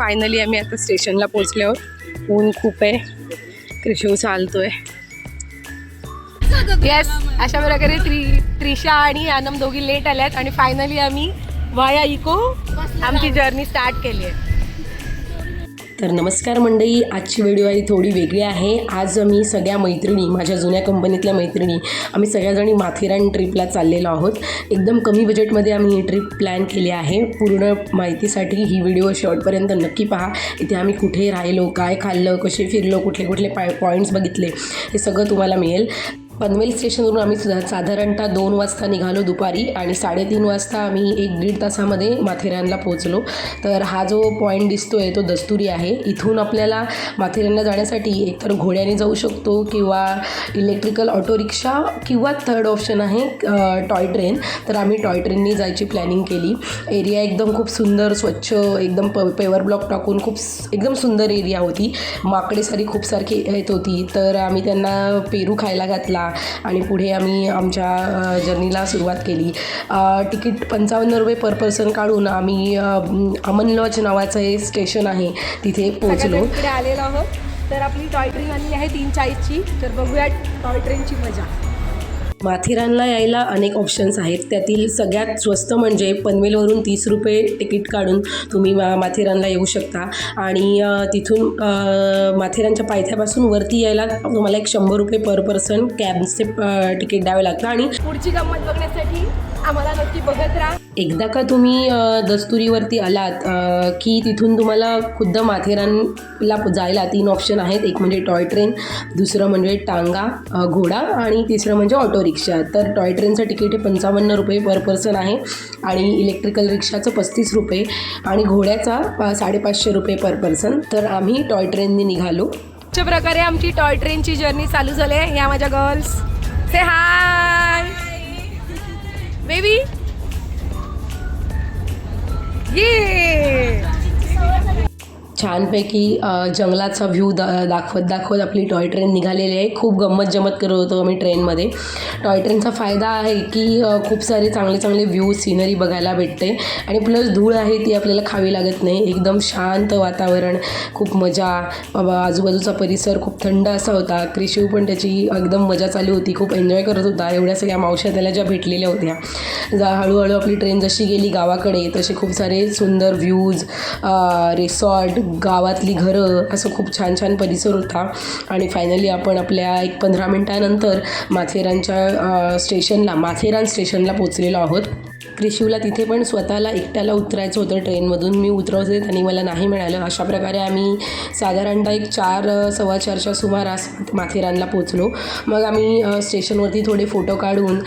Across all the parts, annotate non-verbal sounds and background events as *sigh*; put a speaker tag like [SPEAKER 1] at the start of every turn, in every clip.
[SPEAKER 1] Finally आम्ही आता स्टेशनला पोहोचलो आहोत ऊन खूप आहे. क्रिशू चालतोय. येस अशा प्रकारे त्रि त्रिशा आणि आनंद दोघी लेट आल्यात आणि फायनली आम्ही वाया इको आमची जर्नी स्टार्ट केली आहे.
[SPEAKER 2] तर नमस्कार मंडळी आजची व्हिडिओ आहे थोडी वेगळी आहे. आज आम्ही सगळ्या मैत्रिणी माझ्या जुन्या कंपनीतल्या मैत्रिणी आम्ही सगळ्याजणी माथेरान ट्रिपला चाललेलो आहोत. एकदम कमी बजेटमध्ये आम्ही ही ट्रिप प्लॅन केली आहे. पूर्ण माहितीसाठी ही व्हिडिओ शेवटपर्यंत नक्की पहा. इथे आम्ही कुठे राहिलो काय खाल्लं कसे फिरलो कुठले कुठले पाय पॉईंट्स बघितले हे सगळं तुम्हाला मिळेल. पनवेल स्टेशनवरून आम्ही सुद्धा साधारणतः दोन वाजता निघालो दुपारी आणि साडेतीन वाजता आम्ही एक दीड तासामध्ये माथेरानला पोहोचलो. तर हा जो पॉईंट दिसतोय तो दस्तुरी आहे. इथून आपल्याला माथेरानला जाण्यासाठी एकतर घोड्याने जाऊ शकतो किंवा इलेक्ट्रिकल ऑटो रिक्षा किंवा थर्ड ऑप्शन आहे टॉय ट्रेन तर आम्ही टॉय ट्रेननी जायची प्लॅनिंग केली. एरिया एकदम खूप सुंदर स्वच्छ एकदम प पेवर ब्लॉक टाकून खूप एकदम सुंदर एरिया होती. माकडे सारी खूप सारखी येत होती. तर आम्ही त्यांना पेरू खायला घातला. आणि पुढे आम्ही आमच्या जर्नीला सुरुवात केली. तिकीट पंचावन्न रुपये पर पर्सन काढून आम्ही अमन लॉज नावाचं हे स्टेशन आहे तिथे पोहोचलो.
[SPEAKER 1] आलेलो आहोत. तर आपली टॉय ट्रेन आली आहे तीन चाळीसची. तर बघूया टॉय ट्रेनची मजा.
[SPEAKER 2] माथेरानला यायला अनेक ऑप्शन्स आहेत. त्यातील सगळ्यात स्वस्त म्हणजे पनवेलवरून तीस रुपये तिकीट काढून तुम्ही मा माथेरानला येऊ शकता. आणि तिथून माथेरानच्या पायथ्यापासून वरती यायला तुम्हाला एक शंभर रुपये पर पर्सन कॅबचे तिकीट द्यावे लागतं. आणि
[SPEAKER 1] पुढची गंमत बघण्यासाठी आम्हाला नक्की बघत राहा.
[SPEAKER 2] एकदा का तुम्ही दस्तुरीवरती आलात की तिथून तुम्हाला खुद्द माथेरानला जायला तीन ऑप्शन आहेत एक म्हणजे टॉय ट्रेन दुसरं म्हणजे टांगा घोडा आणि तिसरं म्हणजे ऑटो रिक्षा तर टॉय ट्रेनचं तिकीट हे पंचावन्न रुपये पर पर्सन आहे आणि इलेक्ट्रिकल रिक्षाचं पस्तीस रुपये आणि घोड्याचा साडेपाचशे रुपये पर पर्सन. तर आम्ही टॉय ट्रेनने निघालो.
[SPEAKER 1] अशा प्रकारे आमची टॉय ट्रेनची जर्नी चालू झाली आहे. या माझ्या गर्ल्स से हाय! बेबी ये
[SPEAKER 2] छानपैकी जंगलाचा व्ह्यू दा दाखवत दाखवत आपली टॉय ट्रेन निघालेली आहे. खूप गंमत जमत करत होतो आम्ही ट्रेनमध्ये टॉय ट्रेनचा फायदा आहे की खूप सारे चांगले चांगले व्ह्यू सिनरी बघायला भेटते. आणि प्लस धूळ आहे ती आपल्याला खावी लागत नाही. एकदम शांत वातावरण खूप मजा. बाबा आजूबाजूचा परिसर खूप थंड असा होता. क्रिशिव पण त्याची एकदम मजा चालू होती. खूप एन्जॉय करत होता. एवढ्या सगळ्या मावश्या त्याला ज्या भेटलेल्या होत्या. जा हळूहळू आपली ट्रेन जशी गेली गावाकडे तसे खूप सारे सुंदर व्ह्यूज रिसॉर्ट गावातली घरं असं खूप छान छान परिसर होता. आणि फायनली आपण आपल्या एक पंधरा मिनटानंतर माथेरानच्या स्टेशनला माथेरान स्टेशनला पोचलेलो आहोत. क्रिशिवला तिथे पण स्वतःला एकट्याला उतरायचं होतं ट्रेनमधून. मी उतरवते त्यांनी मला नाही मिळालं. अशा प्रकारे आम्ही साधारणतः एक चार सव्वा चारच्या सुमारास माथेरानला पोचलो मग आम्ही स्टेशनवरती थोडे फोटो काढून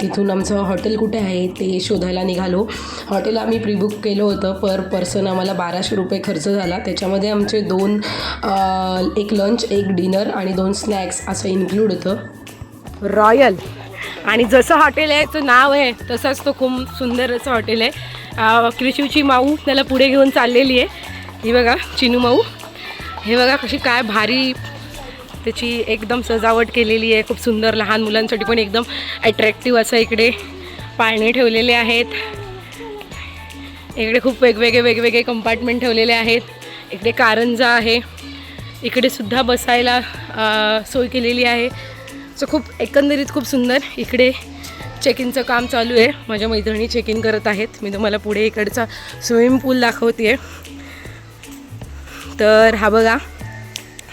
[SPEAKER 2] तिथून आमचं हॉटेल कुठे आहे ते शोधायला निघालो. हॉटेल आम्ही प्रीबुक केलं होतं. पर पर्सन आम्हाला बाराशे रुपये खर्च झाला. त्याच्यामध्ये आमचे दोन एक लंच एक डिनर आणि दोन स्नॅक्स असं इन्क्लूड होतं.
[SPEAKER 1] रॉयल. आणि जसं हॉटेल आहे तो नाव आहे तसंच तो खूप सुंदर असं हॉटेल आहे. अं, कृषीची माऊ त्याला पुढे घेऊन चाललेली आहे. ही बघा चिनू माऊ. हे बघा कशी काय भारी त्याची एकदम सजावट केलेली आहे. खूप सुंदर लहान मुलांसाठी पण एकदम अट्रॅक्टिव्ह असं इकडे पाळणे ठेवलेले आहेत. इकडे खूप वेगवेगळे वेगवेगळे कंपार्टमेंट ठेवलेले आहेत. इकडे कारंजा आहे. इकडे सुद्धा बसायला सोय केलेली आहे. सो खूप एकंदरीत खूप सुंदर इकडे चेक इनचं काम चालू आहे. माझ्या मैत्रिणी चेक इन करत आहेत. मी तुम्हाला पुढे इकडचा स्विमिंग पूल दाखवते तर हा बघा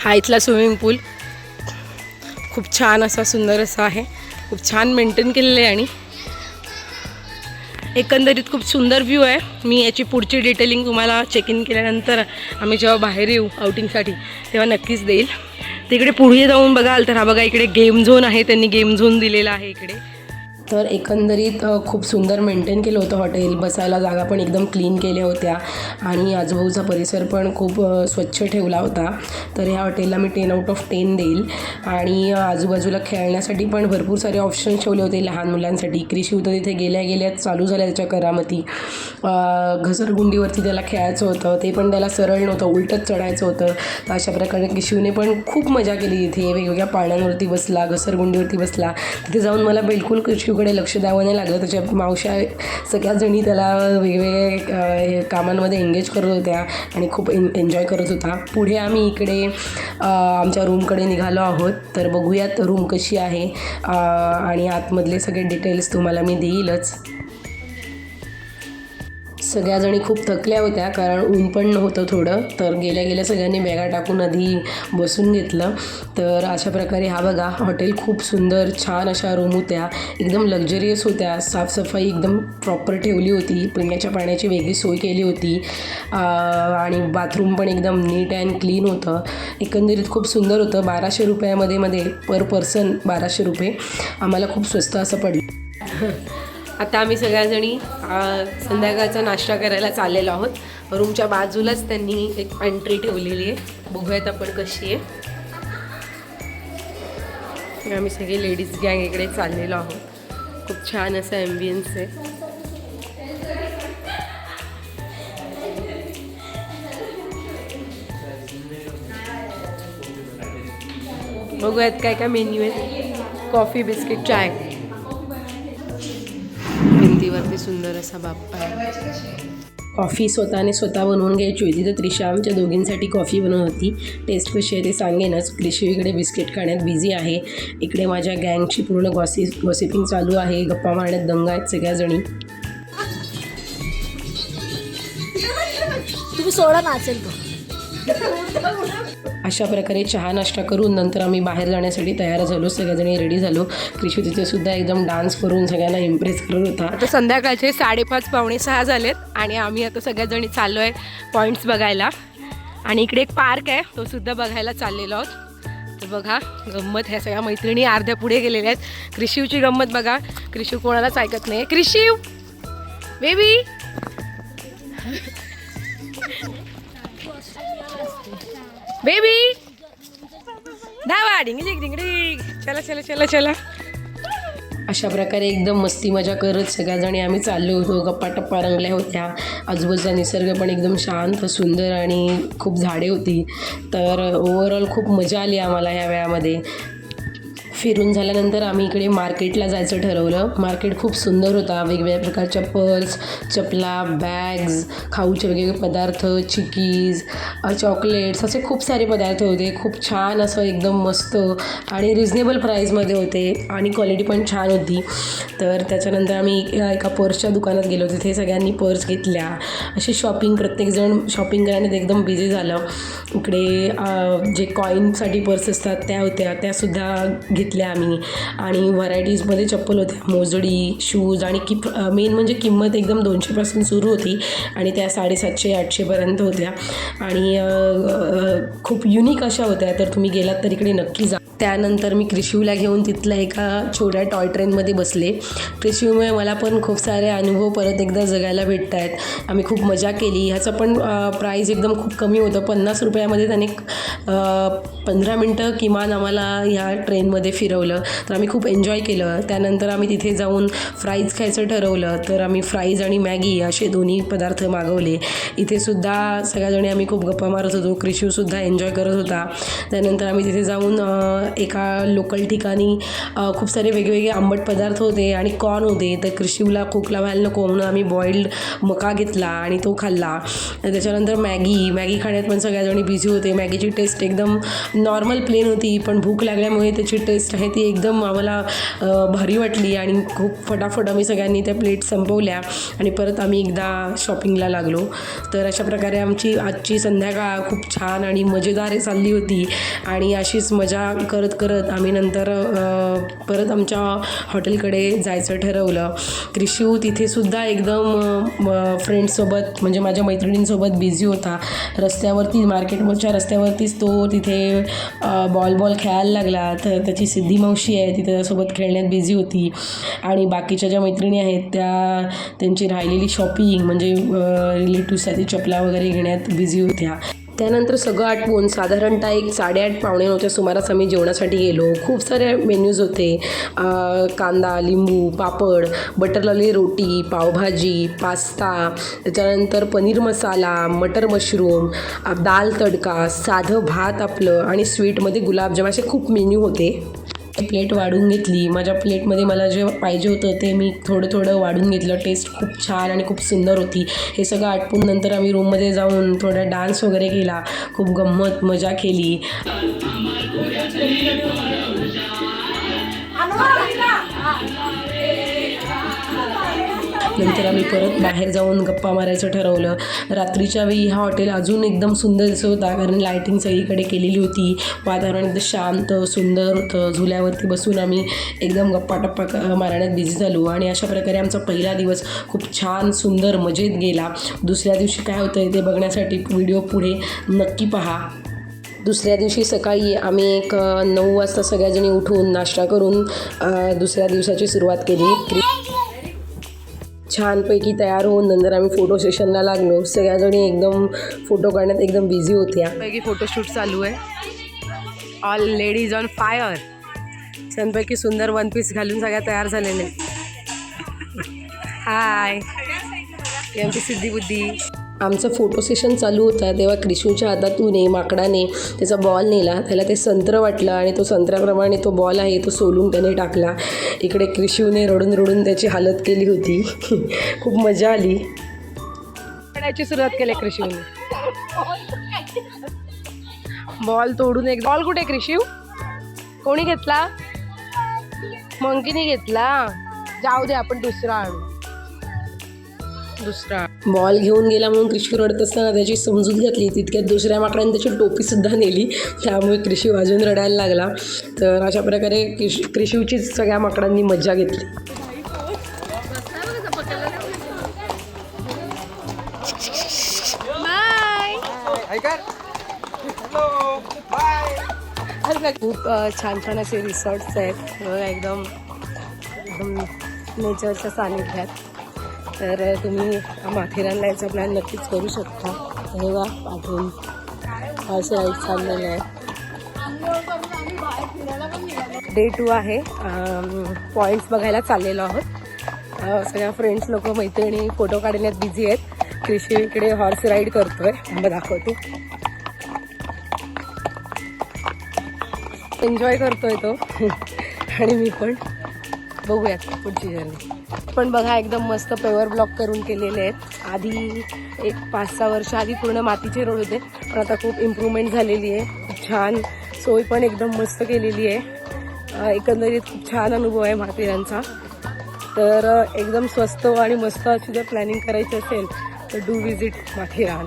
[SPEAKER 1] हा इथला स्विमिंग पूल खूप छान असा सुंदर असा आहे. खूप छान मेंटेन केलेलं आहे आणि एकंदरीत खूप सुंदर व्ह्यू आहे. मी याची पुढची डिटेलिंग तुम्हाला चेक इन केल्यानंतर आम्ही जेव्हा बाहेर येऊ आउटिंगसाठी तेव्हा नक्कीच देईल. तिकडे पुढे जाऊन बघाल तर हा बघा इकडे गेम झोन आहे त्यांनी गेम झोन दिलेला आहे इकडे.
[SPEAKER 2] तर एकंदरीत खूप सुंदर मेंटेन केलं होतं हॉटेल बसायला जागा पण एकदम क्लीन केल्या होत्या. आणि आजूबाजूचा परिसर पण खूप स्वच्छ ठेवला होता. तर ह्या हॉटेलला मी टेन आउट ऑफ टेन देईल. आणि आजूबाजूला खेळण्यासाठी पण भरपूर सारे ऑप्शन्स ठेवले होते लहान मुलांसाठी. कृषी होतं तिथे गेल्या गेल्या चालू झाल्या त्याच्या करामती. घसरगुंडीवरती त्याला खेळायचं होतं. ते पण त्याला सरळ नव्हतं उलटच चढायचं होतं. तर अशा प्रकारे किशूने पण खूप मजा केली तिथे. वेगवेगळ्या पाळण्यांवरती बसला घसरगुंडीवरती बसला. तिथे जाऊन मला बिलकुल शिव क्रिशूकडे लक्ष द्यावं नाही लागलं. त्याच्या मावशा सगळ्या जणी त्याला वेगवेगळे कामांमध्ये एंगेज करत होत्या आणि खूप एन एन्जॉय करत होता. पुढे आम्ही इकडे आमच्या रूमकडे निघालो आहोत. तर बघूयात रूम कशी आहे. आणि आतमधले सगळे डिटेल्स तुम्हाला मी देईलच. सगळ्याजणी खूप थकल्या होत्या कारण ऊन पण नव्हतं थोडं. तर गेल्या गेल्या सगळ्यांनी बॅगा टाकून आधी बसून घेतलं. तर अशा प्रकारे हा बघा हॉटेल खूप सुंदर छान अशा रूम होत्या. एकदम लक्झरियस होत्या. साफसफाई एकदम प्रॉपर ठेवली होती. पिण्याच्या पाण्याची वेगळी सोय केली होती. आणि बाथरूम पण एकदम नीट अँड क्लीन होतं. एकंदरीत खूप सुंदर होतं. बाराशे रुपयामध्ये मध्ये पर पर्सन बाराशे रुपये. आम्हाला खूप स्वस्त असं पडलं.
[SPEAKER 1] आता आम्ही सगळ्याजणी संध्याकाळचा नाश्ता करायला चाललेलो आहोत. रूमच्या बाजूलाच त्यांनी एक पॅन्ट्री ठेवलेली आहे. बघूयात आपण कशी आहे. आम्ही सगळे लेडीज गँग इकडे चाललेलो आहोत. खूप छान असं ॲम्बियन्स आहे. बघूयात काय काय मेन्यू आहे. कॉफी बिस्किट चाय. भिंतीवरती सुंदर असा बाप्पा आहे.
[SPEAKER 2] कॉफी स्वतःने स्वतः बनवून घ्यायची होती तर त्रिशा आमच्या दोघींसाठी कॉफी बनवत होती. टेस्ट कशी आहे ते सांगेनच क्रिशी इकडे बिस्किट खाण्यात बिझी आहे. इकडे माझ्या गँगची पूर्ण गॉसि गॉसिपिंग चालू आहे. गप्पा मारण्यात दंगा आहेत सगळ्याजणी.
[SPEAKER 3] तुम्ही सोडा ना असेल तो.
[SPEAKER 2] अशा प्रकारे चहा नाश्ता करून नंतर आम्ही बाहेर जाण्यासाठी तयार झालो. सगळ्याजणी रेडी झालो. क्रिशू तिथे सुद्धा एकदम डान्स करून सगळ्यांना इम्प्रेस करत होता.
[SPEAKER 1] आता संध्याकाळचे साडेपाच पावणे सहा झालेत आणि आम्ही आता सगळ्याजणी चाललो आहे पॉईंट्स बघायला. आणि इकडे एक पार्क आहे तो सुद्धा बघायला चाललेलो आहोत. तर बघा गंमत ह्या सगळ्या मैत्रिणी अर्ध्या पुढे गेलेल्या आहेत. क्रिशिवची गंमत बघा. क्रिशिव कोणालाच ऐकत नाही क्रिशिव बेबी बेबी धावा डिंग डिंगडिंग चला चला चला चला.
[SPEAKER 2] अशा प्रकारे एकदम मस्ती मजा करत सगळ्याजणी आम्ही चाललो होतो. गप्पा टप्पा रंगल्या होत्या. आजूबाजूचा निसर्ग पण एकदम शांत सुंदर आणि खूप झाडे होती. तर ओव्हरऑल खूप मजा आली आम्हाला ह्या वेळामध्ये. फिरून झाल्यानंतर आम्ही इकडे मार्केटला जायचं ठरवलं. मार्केट खूप सुंदर होता. वेगवेगळ्या प्रकारच्या पर्स चपला बॅग्स खाऊचे वेगवेगळे पदार्थ चिकीज चॉकलेट्स असे खूप सारे पदार्थ होते. खूप छान असं एकदम मस्त आणि रिजनेबल प्राईजमध्ये होते आणि क्वालिटी पण छान होती. तर त्याच्यानंतर आम्ही एका- एका पर्सच्या दुकानात गेलो. तिथे सगळ्यांनी पर्स घेतल्या. अशी शॉपिंग प्रत्येकजण शॉपिंग करण्यात एकदम बिझी झालं. इकडे जे कॉईनसाठी पर्स असतात त्या होत्या. त्यासुद्धा घेत घेतल्या आम्ही. आणि व्हरायटीजमध्ये चप्पल होत्या मोजडी शूज आणि किप मेन म्हणजे किंमत एकदम दोनशेपासून सुरू होती आणि त्या साडेसातशे आठशेपर्यंत होत्या. आणि खूप युनिक अशा होत्या तर तुम्ही गेलात तर इकडे नक्की जा. त्यानंतर मी क्रिशिवला घेऊन तिथल्या एका छोट्या टॉय ट्रेनमध्ये बसले. क्रिशिवमुळे मला पण खूप सारे अनुभव परत एकदा जगायला भेटत आहेत आम्ही खूप मजा केली. ह्याचं पण प्राईज एकदम खूप कमी होतं. पन्नास रुपयामध्ये त्याने पंधरा मिनटं किमान आम्हाला ह्या ट्रेनमध्ये फिरवलं तर आम्ही खूप एन्जॉय केलं. त्यानंतर आम्ही तिथे जाऊन फ्राईज खायचं ठरवलं तर आम्ही फ्राईज आणि मॅगी असे दोन्ही पदार्थ मागवले. इथे सुद्धा सगळ्याजणी आम्ही खूप गप्पा मारत होतो क्रिशिवसुद्धा एन्जॉय करत होता. त्यानंतर आम्ही तिथे जाऊन एका लोकल ठिकाणी खूप सारे वेगवेगळे आंबट पदार्थ होते आणि कॉर्न होते. तर क्रिशिवला खोकला व्हायला नको म्हणून आम्ही बॉईल्ड मका घेतला आणि तो खाल्ला. त्याच्यानंतर मॅगी मॅगी खाण्यात पण सगळ्याजणी बिझी होते. मॅगीची टेस्ट एकदम नॉर्मल प्लेन होती पण भूक लागल्यामुळे त्याची टेस्ट आहे ती एकदम आम्हाला भारी वाटली आणि खूप फटाफट आम्ही सगळ्यांनी त्या प्लेट संपवल्या आणि परत आम्ही एकदा शॉपिंगला लागलो. तर अशा प्रकारे आमची आजची संध्याकाळ खूप छान आणि मजेदार चालली होती आणि अशीच मजा करत करत आम्ही नंतर परत आमच्या हॉटेलकडे जायचं ठरवलं. क्रिशिव तिथेसुद्धा एकदम फ्रेंड्ससोबत म्हणजे माझ्या मैत्रिणींसोबत बिझी होता. रस्त्यावरती मार्केटमधच्या रस्त्यावरतीच तो तिथे बॉल बॉल खेळायला लागला. तर त्याची सिद्धी मावशी आहे ती त्याच्यासोबत खेळण्यात बिझी होती. आणि बाकीच्या ज्या मैत्रिणी आहेत त्या त्यांची राहिलेली शॉपिंग म्हणजे रिलेटिव्हसाठी चपला वगैरे घेण्यात बिझी होत्या. त्यानंतर सगळं आटवून साधारणतः एक साडेआठ पावणे नऊच्या सुमारास आम्ही जेवणासाठी गेलो. खूप सारे मेन्यूज होते. कांदा लिंबू पापड बटरलाली रोटी पावभाजी पास्ता त्याच्यानंतर पनीर मसाला मटर मशरूम दाल तडका साधं भात आपलं आणि स्वीटमध्ये गुलाबजाम असे खूप मेन्यू होते. प्लेट वाढून घेतली. माझ्या प्लेटमध्ये मला जे पाहिजे होतं ते मी थोडं थोडं वाढून घेतलं. टेस्ट खूप छान आणि खूप सुंदर होती. हे सगळं आटपून नंतर आम्ही रूममध्ये जाऊन थोडा डान्स वगैरे केला. खूप गंमत मजा केली. नंतर आम्ही परत बाहेर जाऊन गप्पा मारायचं ठरवलं. रात्रीच्या वेळी हा हॉटेल अजून एकदम सुंदर दिसत होता कारण लायटिंग सगळीकडे केलेली होती. वातावरण एकदम शांत सुंदर होतं. झुल्यावरती बसून आम्ही एकदम गप्पा टप्पा मारण्यात बिझी झालो आणि अशा प्रकारे आमचा पहिला दिवस खूप छान सुंदर मजेत गेला. दुसऱ्या दिवशी काय होतं ते बघण्यासाठी व्हिडिओ पुढे नक्की पहा. दुसऱ्या दिवशी सकाळी आम्ही एक नऊ वाजता सगळ्याजणी उठून नाश्ता करून दुसऱ्या दिवसाची सुरुवात केली. क्रि- छानपैकी तयार होऊन नंतर आम्ही फोटो सेशनला लागलो. सगळ्याजणी एकदम फोटो काढण्यात एकदम बिझी होत्या.
[SPEAKER 1] पैकी फोटोशूट चालू आहे. ऑल लेडीज ऑन फायर छानपैकी सुंदर वन पीस घालून सगळ्या तयार झालेले. हाय एम पी सिद्धी बुद्धी
[SPEAKER 2] आमचं फोटो सेशन चालू होता. तेव्हा क्रिशूच्या हातातून माकडाने त्याचा बॉल नेला. त्याला ते संत्र वाटलं आणि तो संत्र्याप्रमाणे तो बॉल आहे तो सोलून त्याने टाकला. इकडे क्रिशूने रडून रडून त्याची हालत केली होती. *laughs* खूप मजा आली.
[SPEAKER 1] खेळायची सुरुवात केली क्रिशूने. बॉल तोडून एक बॉल कुठे कृषी कोणी घेतला? मंकीने घेतला. जाऊ दे आपण दुसरा आणू. दुसरा.
[SPEAKER 2] बॉल घेऊन गेला म्हणून क्रिशू रडत असताना त्याची समजूत घातली. तितक्यात दुसऱ्या माकडाने त्याची टोपीसुद्धा नेली. त्यामुळे क्रिशू अजून रडायला लागला. तर अशा प्रकारे क्रिश क्रिशूचीच सगळ्या माकडांनी मज्जा घेतली.
[SPEAKER 1] खूप छान छान असे रिसॉर्ट्स आहेत. एकदम नेचरच्या सानिध्यात. तर तुम्ही माथेरानला याचा प्लॅन नक्कीच करू शकता. हे बा पाठवून असं राईट चाललेलं आहे. डे टू आहे. पॉईंट्स बघायला चाललेलो आहोत. सगळ्या फ्रेंड्स लोक मैत्रिणी फोटो काढण्यात बिझी आहेत. कृषी इकडे हॉर्स राईड करतोय. मग दाखवते. एन्जॉय करतोय तो. *laughs* आणि मी पण. बघूयात पुढची जर्नी पण बघा एकदम मस्त पेवर ब्लॉक करून केलेले आहेत. आधी एक पाच सहा वर्ष आधी पूर्ण मातीचे रोड होते पण आता खूप इम्प्रूव्हमेंट झालेली आहे. छान सोय पण एकदम मस्त केलेली आहे. एकंदरीत खूप छान अनुभव आहे माथेरानचा तर एकदम स्वस्त आणि मस्त अशी जर प्लॅनिंग करायची असेल तर डू व्हिजिट माथेरान.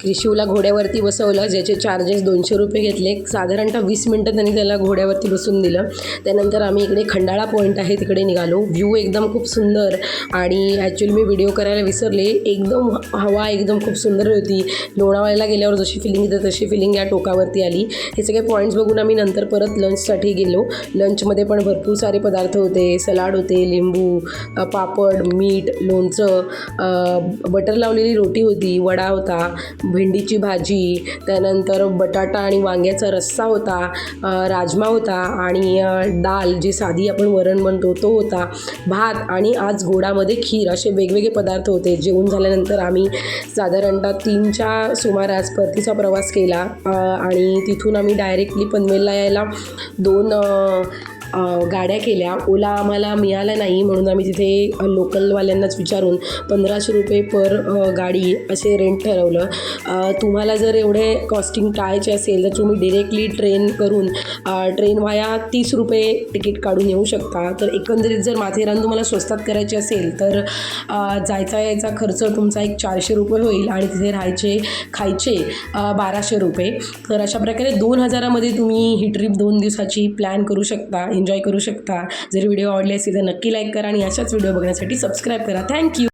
[SPEAKER 2] क्रिशिवला घोड्यावरती बसवलं ज्याचे चार्जेस दोनशे रुपये घेतले. साधारणतः वीस मिनटं त्यांनी त्याला घोड्यावरती बसून दिलं. त्यानंतर आम्ही इकडे खंडाळा पॉईंट आहे तिकडे निघालो. व्ह्यू एकदम खूप सुंदर आणि ॲक्च्युली मी व्हिडिओ करायला विसरले. एकदम हवा एकदम खूप सुंदर होती. लोणावळ्याला गेल्यावर जशी फिलिंग येते तशी फिलिंग या टोकावरती आली. हे सगळे पॉईंट्स बघून आम्ही नंतर परत लंचसाठी गेलो. लंचमध्ये पण भरपूर सारे पदार्थ होते. सलाड होते लिंबू पापड मीठ लोणचं बटर लावलेली रोटी होती वडा होता भेंडीची भाजी त्यानंतर बटाटा आणि वांग्याचा रस्सा होता राजमा होता आणि दाल डाल जी साधी आपण वरण म्हणतो तो होता. भात आणि आज गोडामध्ये खीर असे वेगवेगळे पदार्थ होते. जेवण झाल्यानंतर आम्ही साधारणतः तीनच्या सुमारास परतीचा प्रवास केला आणि तिथून आम्ही डायरेक्टली पनवेलला यायला दोन गाड्या केल्या. ओला आम्हाला मिळाला नाही म्हणून आम्ही तिथे लोकलवाल्यांनाच विचारून पंधराशे रुपये पर गाडी असे रेंट ठरवलं. तुम्हाला जर एवढे कॉस्टिंग टाळायचे असेल तर तुम्ही डिरेक्टली ट्रेन करून ट्रेन वाया तीस रुपये तिकीट काढून येऊ शकता. तर एकंदरीत जर माथेरान तुम्हाला स्वस्तात करायचे असेल तर जायचा यायचा खर्च तुमचा एक चारशे रुपये होईल आणि तिथे राहायचे खायचे बाराशे रुपये. तर अशा प्रकारे दोन हजारामध्ये तुम्ही ही ट्रिप दोन दिवसाची प्लॅन करू शकता. एन्जॉय करू शकता. जर व्हिडिओ आवडले असेल तर नक्की लाईक करा आणि अशाच व्हिडिओ बघण्यासाठी सबस्क्राईब करा. थँक्यू